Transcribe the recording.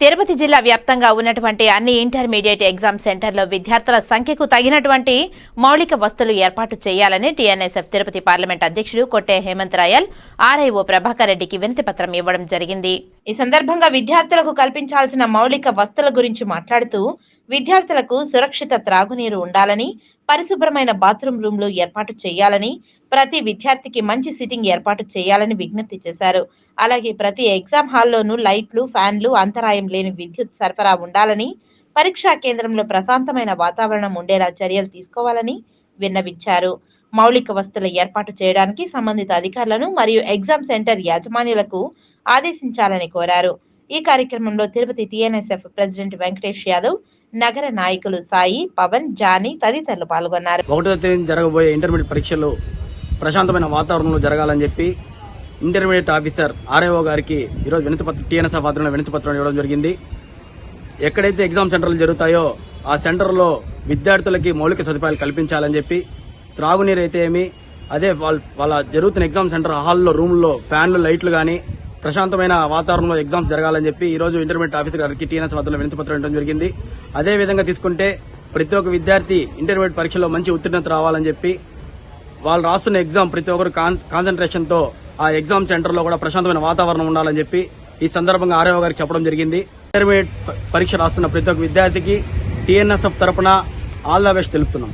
తిరుపతి జిల్లా వ్యాప్తంగా ఉన్నటువంటి అన్ని ఇంటర్మీడియట్ ఎగ్జామ్ సెంటర్లో విద్యార్థుల సంఖ్యకు తగినటువంటి మౌలిక వస్తువులు ఏర్పాటు చేయాలని టీఎన్ఎస్ఎఫ్ తిరుపతి పార్లమెంట్ అధ్యక్షుడు కొట్టే హేమంత్ రాయల్ ఆర్ఐఓ ప్రభాకర్ రెడ్డికి వినతిపత్రం ఇవ్వడం జరిగింది. ఈ సందర్భంగా విద్యార్థులకు కల్పించాల్సిన మౌలిక వస్తువుల గురించి మాట్లాడుతూ విద్యార్థులకు సురక్షిత త్రాగునీరు ఉండాలని పరిశుభ్రమైన బాత్రూమ్ రూమ్లు ఏర్పాటు చేయాలని ప్రతి విద్యార్థికి మంచి సిట్టింగ్ ఏర్పాటు చేయాలని విజ్ఞప్తి చేశారు. అలాగే ప్రతి ఎగ్జామ్ హాల్లోనూ లైట్లు ఫ్యాన్లు అంతరాయం లేని విద్యుత్ సరఫరా ఉండాలని పరీక్షా కేంద్రంలో ప్రశాంతమైన వాతావరణం ఉండేలా చర్యలు తీసుకోవాలని విన్నవించారు. మౌలిక వస్తువుల ఏర్పాటు చేయడానికి సంబంధిత అధికారులను మరియు ఎగ్జామ్ సెంటర్ యాజమాన్యులకు ఆదేశించాలని కోరారు. ఈ కార్యక్రమంలో తిరుపతి టీఎన్ఎస్ఎఫ్ ప్రెసిడెంట్ వెంకటేష్ యాదవ్ నగర నాయకులు సాయి పవన్ జానీ తదితరులు పాల్గొన్నారు. ఒకటో తేదీ జరగబోయే ఇంటర్మీడియట్ పరీక్షలో ప్రశాంతమైన వాతావరణంలో జరగాలని చెప్పి ఇంటర్మీడియట్ ఆఫీసర్ ఆర్ఏఓ గారికి ఈరోజు వినతిపత్రం టీఎన్ఎస్ఆ టీఎన్ఎస్ఎఫ్ ఆధ్వర్యంలో ఇవ్వడం జరిగింది. ఎక్కడైతే ఎగ్జామ్ సెంటర్లు జరుగుతాయో ఆ సెంటర్లో విద్యార్థులకి మౌలిక సదుపాయాలు కల్పించాలని చెప్పి త్రాగునీరు అయితే ఏమి అదే వాళ్ళ వాళ్ళ జరుగుతున్న ఎగ్జామ్ సెంటర్ హాల్లో రూమ్లో ఫ్యాన్లు లైట్లు కానీ ప్రశాంతమైన వాతావరణంలో ఎగ్జామ్స్ జరగాలని చెప్పి ఈ రోజు ఇంటర్మీడియట్ ఆఫీసర్ గారికి టీఎన్ఎస్ వద్దలో వినతిపత్రం ఇవ్వడం జరిగింది. అదే విధంగా తీసుకుంటే ప్రతి ఒక్క విద్యార్థి ఇంటర్మీడియట్ పరీక్షలో మంచి ఉత్తీర్ణత రావాలని చెప్పి వాళ్ళు రాస్తున్న ఎగ్జామ్ ప్రతి ఒక్కరు కాన్సన్ట్రేషన్తో ఆ ఎగ్జామ్ సెంటర్లో కూడా ప్రశాంతమైన వాతావరణం ఉండాలని చెప్పి ఈ సందర్భంగా ఆర్యో గారికి చెప్పడం జరిగింది. ఇంటర్మీడియట్ పరీక్ష రాస్తున్న ప్రతి ఒక్క విద్యార్థికి టీఎన్ఎస్ఎఫ్ తరపున ఆల్ ద బెస్ట్ తెలుపుతున్నాం.